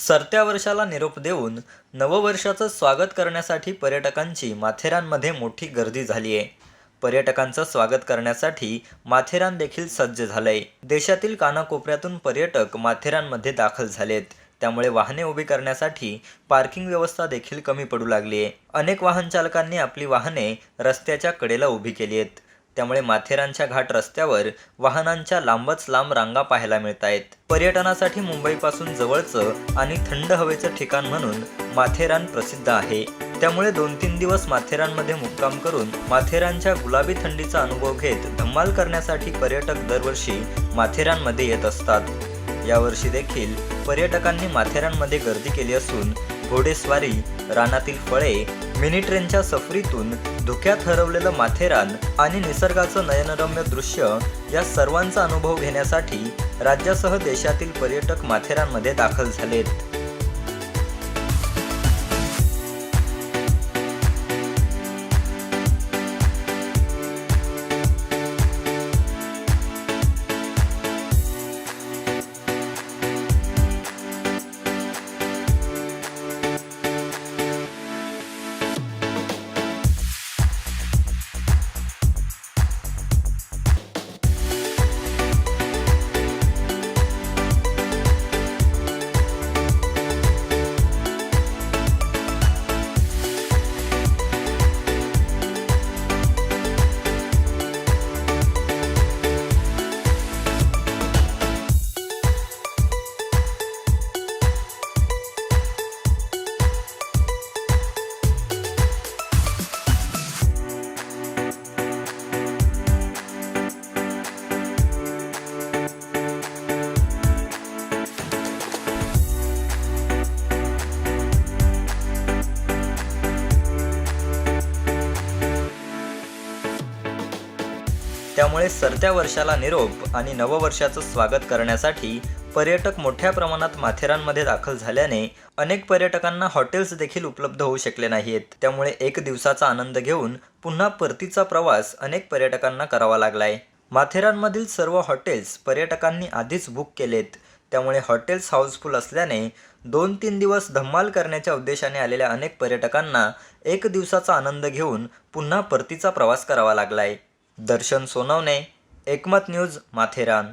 सरत्या वर्षाला निरोप देऊन नववर्षाचं स्वागत करण्यासाठी पर्यटकांची माथेरानमध्ये मोठी गर्दी झाली आहे पर्यटकांचं स्वागत करण्यासाठी माथेरान देखील सज्ज झालंय. देशातील कानाकोपऱ्यातून पर्यटक माथेरानमध्ये दाखल झालेत. त्यामुळे वाहने उभी करण्यासाठी पार्किंग व्यवस्था देखील कमी पडू लागली आहे अनेक वाहन चालकांनी आपली वाहने रस्त्याच्या कडेला उभी केली आहेत त्यामुळे माथेरानच्या घाट रस्त्यावर वाहनांच्या लांबच लांब रांगा पाहायला मिळत आहेत पर्यटनासाठी मुंबईपासून जवळचं आणि थंड हवेचं ठिकाण म्हणून माथेरान प्रसिद्ध आहे. त्यामुळे दोन तीन दिवस माथेरानमध्ये मुक्काम करून माथेरानच्या गुलाबी थंडीचा अनुभव घेत धम्माल करण्यासाठी पर्यटक दरवर्षी माथेरानमध्ये येत असतात. यावर्षी देखील पर्यटकांनी माथेरानमध्ये गर्दी केली असून घोडेस्वारी रानातील फळे मिनी ट्रेनच्या सफरीतून धुक्यात हरवलेलं माथेरान आणि निसर्गाचं नयनरम्य दृश्य या सर्वांचा अनुभव घेण्यासाठी राज्यासह देशातील पर्यटक माथेरानमध्ये दाखल झालेत. त्यामुळे सरत्या वर्षाला निरोप आणि नववर्षाचं स्वागत करण्यासाठी पर्यटक मोठ्या प्रमाणात माथेरानमध्ये दाखल झाल्याने अनेक पर्यटकांना हॉटेल्स देखील उपलब्ध होऊ शकले नाहीत. त्यामुळे एक दिवसाचा आनंद घेऊन पुन्हा परतीचा प्रवास अनेक पर्यटकांना करावा लागलाय. माथेरानमधील सर्व हॉटेल्स पर्यटकांनी आधीच बुक केलेत. त्यामुळे हॉटेल्स हाऊसफुल असल्याने दोन तीन दिवस धम्माल करण्याच्या उद्देशाने आलेल्या अनेक पर्यटकांना एक दिवसाचा आनंद घेऊन पुन्हा परतीचा प्रवास करावा लागलाय. दर्शन सोनवणे एकमत न्यूज माथेरान.